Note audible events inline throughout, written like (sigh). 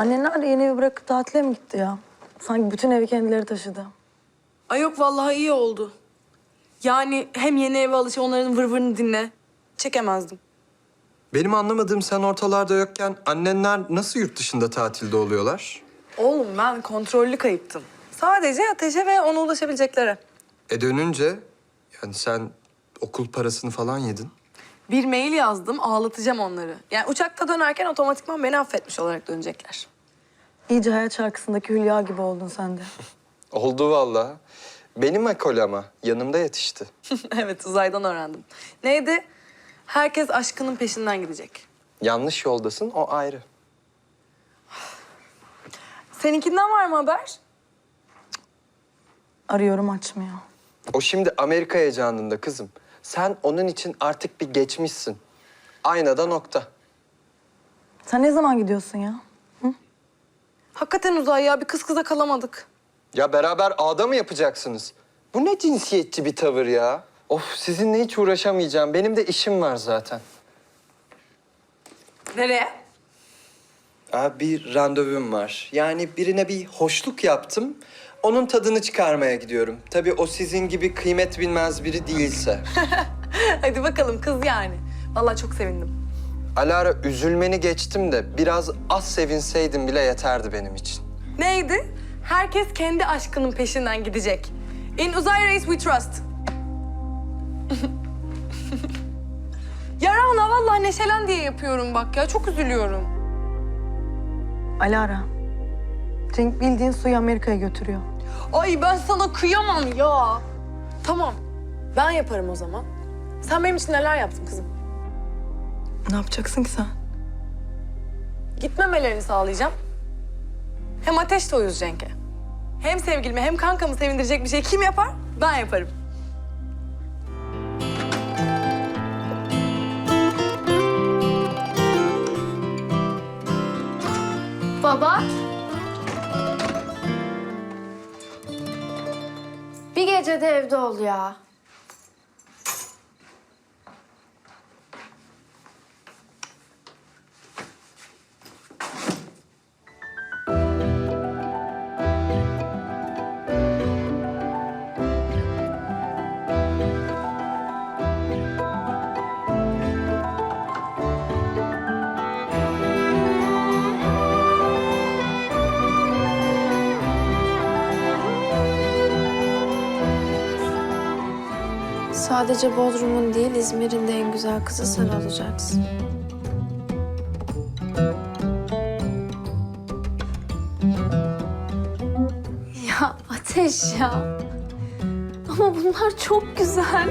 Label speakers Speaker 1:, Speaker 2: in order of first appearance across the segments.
Speaker 1: Annenler de yeni evi bırakıp tatile mi gitti ya? Sanki bütün evi kendileri taşıdı.
Speaker 2: Ay yok vallahi iyi oldu. Yani hem yeni eve alış onların vırvırını dinle. Çekemezdim.
Speaker 3: Benim anlamadığım sen ortalarda yokken annenler nasıl yurt dışında tatilde oluyorlar?
Speaker 2: Oğlum ben kontrollü kayıptım. Sadece ateşe ve ona ulaşabileceklere.
Speaker 3: E dönünce yani sen okul parasını falan yedin.
Speaker 2: Bir mail yazdım, ağlatacağım onları. Yani uçakta dönerken otomatikman beni affetmiş olarak dönecekler.
Speaker 1: İyice hayat şarkısındaki Hülya gibi oldun sen de. (laughs)
Speaker 3: Oldu vallahi. Benim ekol ama yanımda yetişti. (laughs)
Speaker 2: evet, uzaydan öğrendim. Neydi? Herkes aşkının peşinden gidecek.
Speaker 3: Yanlış yoldasın o ayrı.
Speaker 2: Seninkinden var mı haber?
Speaker 1: Arıyorum açmıyor.
Speaker 3: O şimdi Amerika heyecanında kızım. Sen onun için artık bir geçmişsin. Aynada nokta.
Speaker 1: Sen ne zaman gidiyorsun ya?
Speaker 2: Hakikaten uzay ya, bir kız kıza kalamadık.
Speaker 3: Ya beraber ağda mı yapacaksınız? Bu ne cinsiyetçi bir tavır ya? Of sizinle hiç uğraşamayacağım. Benim de işim var zaten.
Speaker 2: Nereye?
Speaker 3: Abi bir randevum var. Yani birine bir hoşluk yaptım. Onun tadını çıkarmaya gidiyorum. Tabii o sizin gibi kıymet bilmez biri değilse. (laughs)
Speaker 2: Hadi bakalım kız yani. Vallahi çok sevindim.
Speaker 3: Alara üzülmeni geçtim de biraz az sevinseydim bile yeterdi benim için.
Speaker 2: Neydi? Herkes kendi aşkının peşinden gidecek. In Uzay Race we trust. (laughs) ya Rana vallahi neşelen diye yapıyorum bak ya. Çok üzülüyorum.
Speaker 1: Alara. Cenk bildiğin suyu Amerika'ya götürüyor.
Speaker 2: Ay ben sana kıyamam ya. Tamam. Ben yaparım o zaman. Sen benim için neler yaptın kızım?
Speaker 1: Ne yapacaksın ki sen?
Speaker 2: Gitmemelerini sağlayacağım. Hem ateş de uyuz Cenk'e. Hem sevgilimi hem kankamı sevindirecek bir şey kim yapar? Ben yaparım.
Speaker 4: Baba. Bir gece de evde ol ya. Sadece Bodrum'un değil, İzmir'in de en güzel kızı sen olacaksın. Ya Ateş ya. Ama bunlar çok güzel.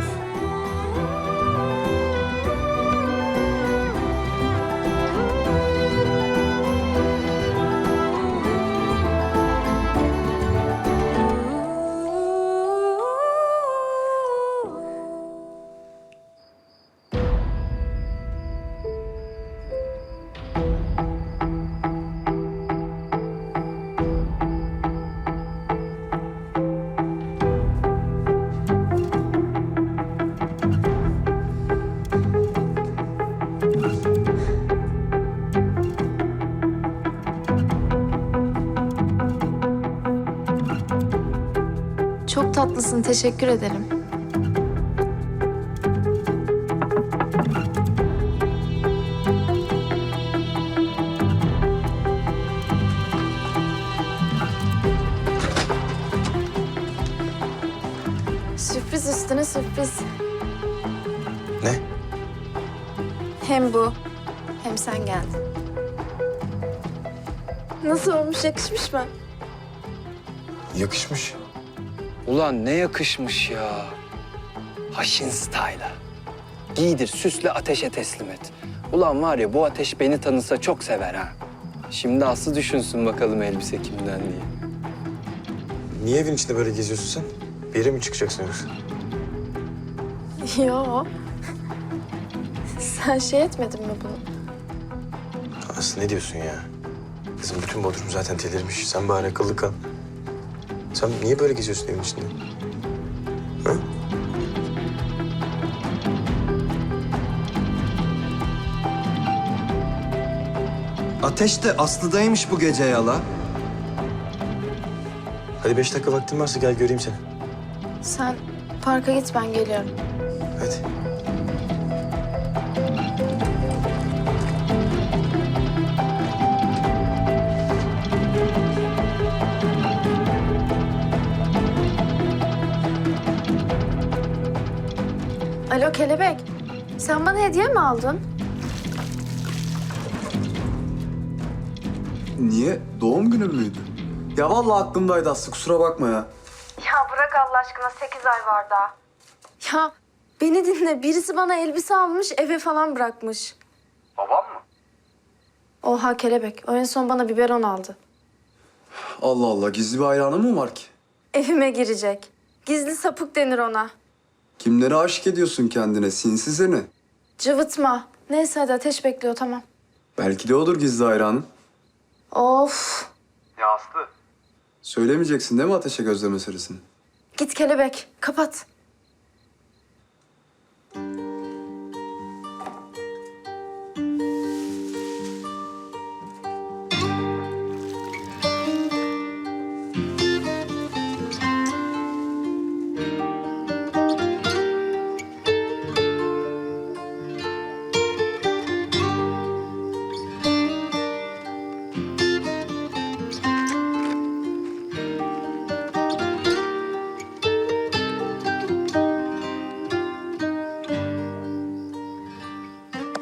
Speaker 4: Çok tatlısın, teşekkür ederim. Sürpriz üstüne sürpriz.
Speaker 3: Ne?
Speaker 4: Hem bu, hem sen geldin. Nasıl olmuş, yakışmış mı?
Speaker 3: Yakışmış. Ulan ne yakışmış ya. Haşin style'a. Giydir, süsle, ateşe teslim et. Ulan var ya bu ateş beni tanısa çok sever ha. Şimdi Aslı düşünsün bakalım elbise kimden diye.
Speaker 5: Niye evin içinde böyle geziyorsun sen? Bir yere mi çıkacaksın yoksa?
Speaker 4: Yo. Sen şey etmedin mi bunu?
Speaker 5: Aslı ne diyorsun ya? Kızım bütün Bodrum zaten delirmiş. Sen bari akıllı kal. Sen niye böyle geziyorsun evin içinde? Ha?
Speaker 6: Ateş de Aslı'daymış bu gece yala.
Speaker 5: Hadi beş dakika vaktin varsa gel göreyim seni.
Speaker 4: Sen parka git ben geliyorum. Alo kelebek. Sen bana hediye mi aldın?
Speaker 6: Niye? Doğum günü müydü? Ya vallahi aklımdaydı Aslı kusura bakma ya.
Speaker 4: Ya bırak Allah aşkına 8 ay var daha. Ya beni dinle. Birisi bana elbise almış eve falan bırakmış.
Speaker 6: Babam mı?
Speaker 4: Oha kelebek. O en son bana biberon aldı.
Speaker 6: Allah Allah gizli bir hayranı mı var ki?
Speaker 4: Evime girecek. Gizli sapık denir ona.
Speaker 6: Kimlere aşık ediyorsun kendine sinsi seni?
Speaker 4: Cıvıtma. Neyse hadi ateş bekliyor tamam.
Speaker 6: Belki de odur gizli hayranın.
Speaker 4: Of.
Speaker 6: Söylemeyeceksin değil mi ateşe gözle meselesini?
Speaker 4: Git kelebek. Kapat.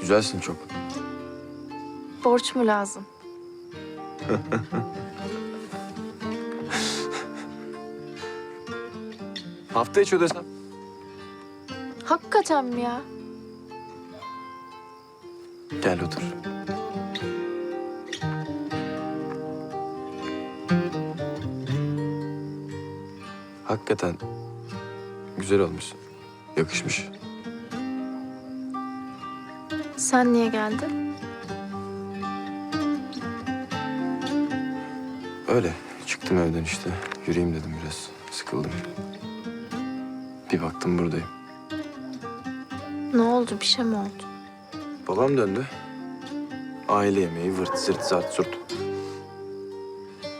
Speaker 5: Güzelsin çok.
Speaker 4: Borç mu lazım? (laughs)
Speaker 5: Hafta içi ödesem.
Speaker 4: Hakikaten mi ya?
Speaker 5: Gel otur. Hakikaten güzel olmuşsun. Yakışmış.
Speaker 4: Sen niye geldin?
Speaker 5: Öyle. Çıktım evden işte. Yürüyeyim dedim biraz. Sıkıldım. Bir baktım buradayım.
Speaker 4: Ne oldu? Bir şey mi oldu?
Speaker 5: Babam döndü. Aile yemeği, vırt zırt zart zurt.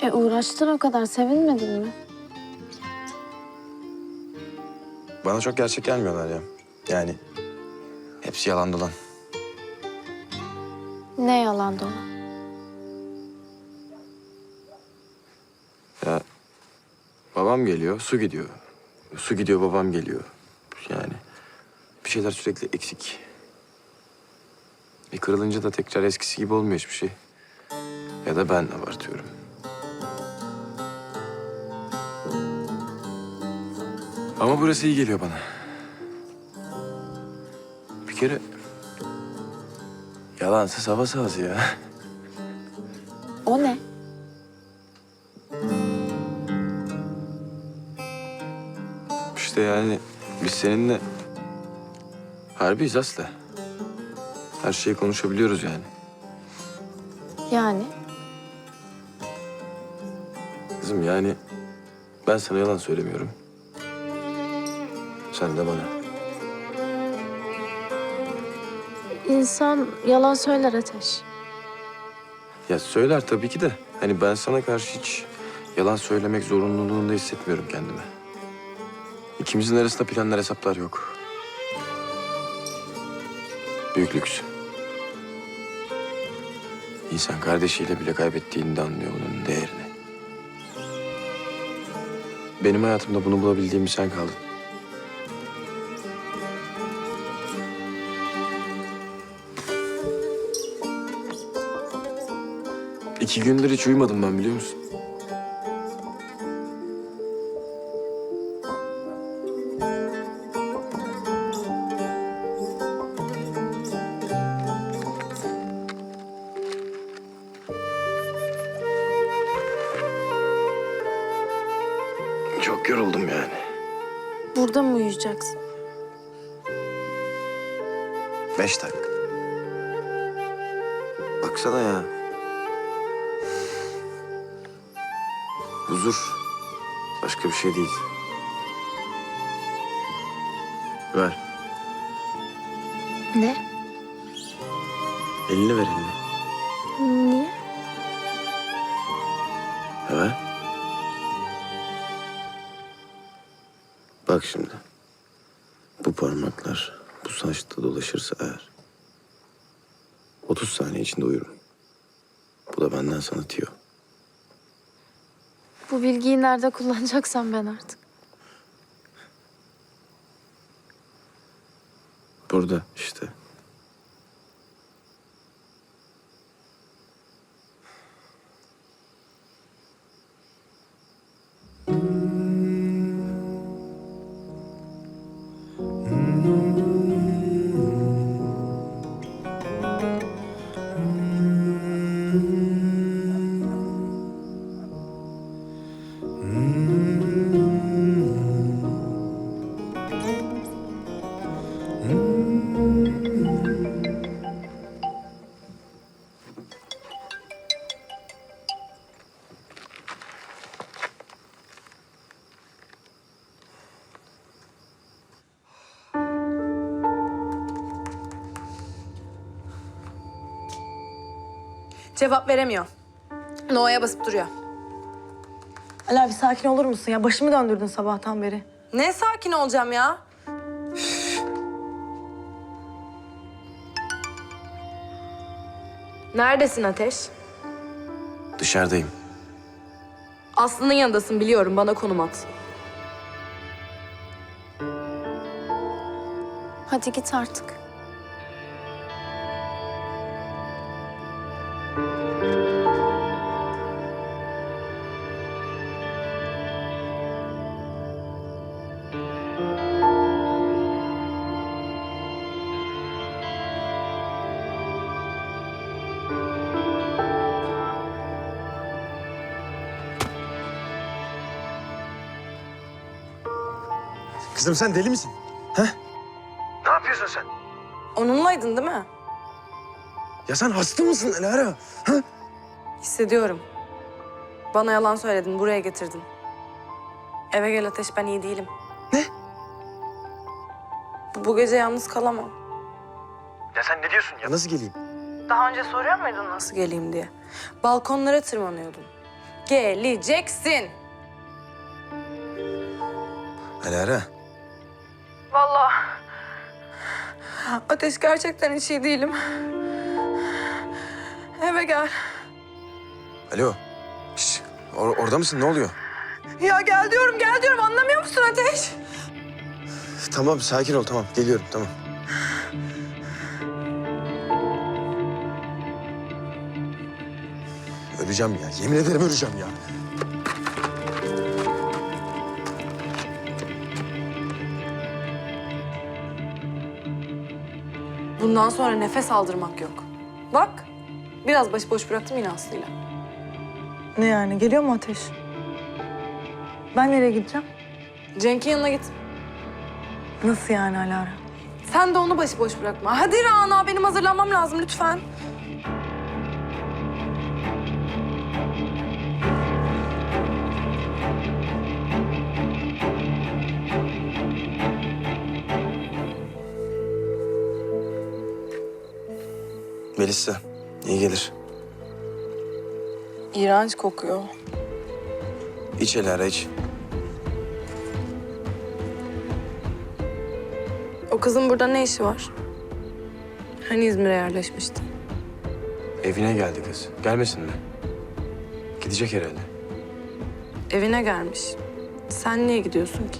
Speaker 4: E uğraştın o kadar. Sevinmedin mi?
Speaker 5: Bana çok gerçek gelmiyorlar ya. Yani hepsi yalan dolan.
Speaker 4: Ne yalan dolan?
Speaker 5: Ya babam geliyor, su gidiyor. Su gidiyor, babam geliyor. Yani bir şeyler sürekli eksik. Bir kırılınca da tekrar eskisi gibi olmuyor hiçbir şey. Ya da ben abartıyorum. Ama burası iyi geliyor bana. Bir kere yalansız hava sahası ya.
Speaker 4: O ne?
Speaker 5: İşte yani biz seninle harbiyiz Aslı. Her şeyi konuşabiliyoruz yani.
Speaker 4: Yani?
Speaker 5: Kızım yani ben sana yalan söylemiyorum. Sen de bana.
Speaker 4: İnsan yalan söyler Ateş.
Speaker 5: Ya söyler tabii ki de. Hani ben sana karşı hiç yalan söylemek zorunluluğunda hissetmiyorum kendimi. İkimizin arasında planlar, hesaplar yok. Büyük lüks. İnsan kardeşiyle bile kaybettiğinde anlıyor bunun değerini. Benim hayatımda bunu bulabildiğim bir sen kaldın. İki gündür hiç uyumadım ben biliyor musun? Çok yoruldum yani.
Speaker 4: Burada mı uyuyacaksın?
Speaker 5: Beş dakika. Baksana ya. Huzur. Başka bir şey değil. Ver.
Speaker 4: Ne?
Speaker 5: Elini ver elini.
Speaker 4: Niye? Evet.
Speaker 5: Bak şimdi. Bu parmaklar bu saçta dolaşırsa eğer 30 saniye içinde uyurum. Bu da benden sana tiyo.
Speaker 4: Bu bilgiyi nerede kullanacaksam ben artık.
Speaker 5: Burada işte.
Speaker 2: Cevap veremiyor. No'ya basıp duruyor.
Speaker 1: Ali abi sakin olur musun ya? Başımı döndürdün sabahtan beri.
Speaker 2: Ne sakin olacağım ya? Neredesin Ateş?
Speaker 5: Dışarıdayım.
Speaker 2: Aslı'nın yanındasın biliyorum. Bana konum at.
Speaker 4: Hadi git artık.
Speaker 7: Kızım sen deli misin? He? Ne yapıyorsun sen?
Speaker 2: Onunlaydın değil mi?
Speaker 7: Ya sen hasta mısın Elara? Ha?
Speaker 2: Hissediyorum. Bana yalan söyledin, buraya getirdin. Eve gel Ateş, ben iyi değilim.
Speaker 7: Ne?
Speaker 2: Bu, bu gece yalnız kalamam.
Speaker 7: Ya sen ne diyorsun ya? Nasıl geleyim?
Speaker 2: Daha önce soruyor muydun nasıl geleyim diye? Balkonlara tırmanıyordun. Geleceksin.
Speaker 7: Elara.
Speaker 2: Ateş gerçekten hiç iyi değilim. Eve gel.
Speaker 7: Alo. Şş, or- orada mısın? Ne oluyor?
Speaker 2: Ya gel diyorum, gel diyorum. Anlamıyor musun Ateş?
Speaker 7: Tamam sakin ol tamam. Geliyorum tamam. Öleceğim ya. Yemin ederim öleceğim ya.
Speaker 2: Bundan sonra nefes aldırmak yok. Bak, biraz başıboş bıraktım yine Aslı'yla.
Speaker 1: Ne yani? Geliyor mu ateş? Ben nereye gideceğim?
Speaker 2: Cenk'in yanına git.
Speaker 1: Nasıl yani Alara?
Speaker 2: Sen de onu başıboş bırakma. Hadi Rana, benim hazırlanmam lazım lütfen.
Speaker 7: Melisa iyi gelir.
Speaker 2: İğrenç kokuyor.
Speaker 7: İç Elara iç.
Speaker 2: O kızın burada ne işi var? Hani İzmir'e yerleşmişti?
Speaker 5: Evine geldi kız. Gelmesin mi? Gidecek herhalde.
Speaker 2: Evine gelmiş. Sen niye gidiyorsun ki?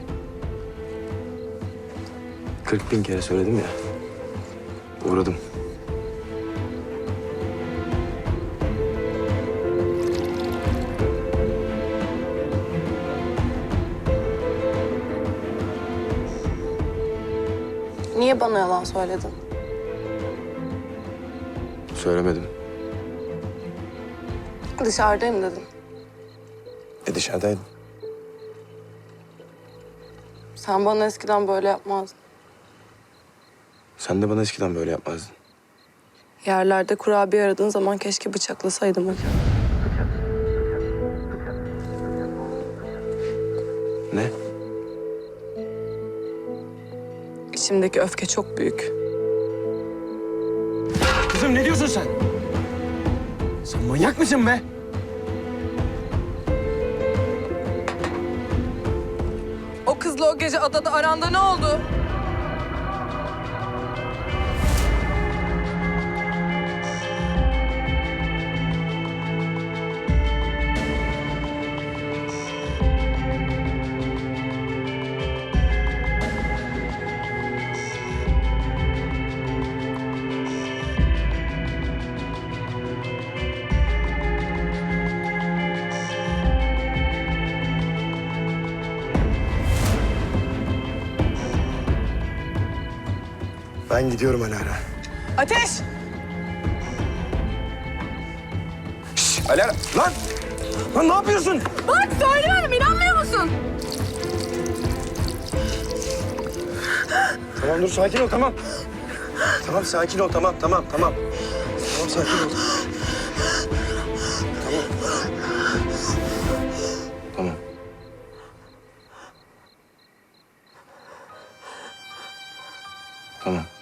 Speaker 5: 40 bin kere söyledim ya. Uğradım.
Speaker 2: Bana yalan söyledin?
Speaker 5: Söylemedim.
Speaker 2: Dışarıdayım dedim.
Speaker 7: E dışarıdaydım.
Speaker 2: Sen bana eskiden böyle yapmazdın.
Speaker 5: Sen de bana eskiden böyle yapmazdın.
Speaker 2: Yerlerde kurabiye aradığın zaman keşke bıçaklasaydım.
Speaker 5: Ne?
Speaker 2: İçimdeki öfke çok büyük.
Speaker 7: Kızım ne diyorsun sen? Sen manyak mısın be?
Speaker 2: O kızla o gece adada aranda ne oldu?
Speaker 5: Ben gidiyorum Alara.
Speaker 2: Ateş!
Speaker 5: Şşş Alara lan! Lan ne yapıyorsun?
Speaker 2: Bak söylüyorum inanmıyor musun?
Speaker 5: Tamam dur sakin ol tamam. Tamam sakin ol tamam tamam tamam. Tamam sakin ol. Tamam. Tamam. Tamam.